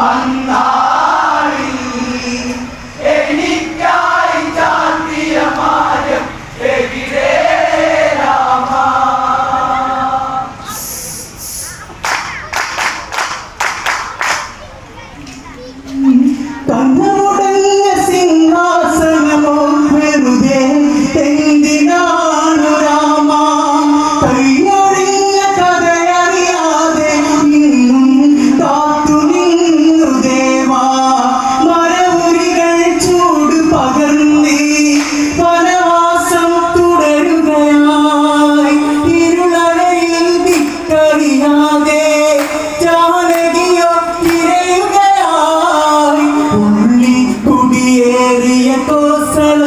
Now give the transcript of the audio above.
വന്നാളി എനിക്കാ গোসল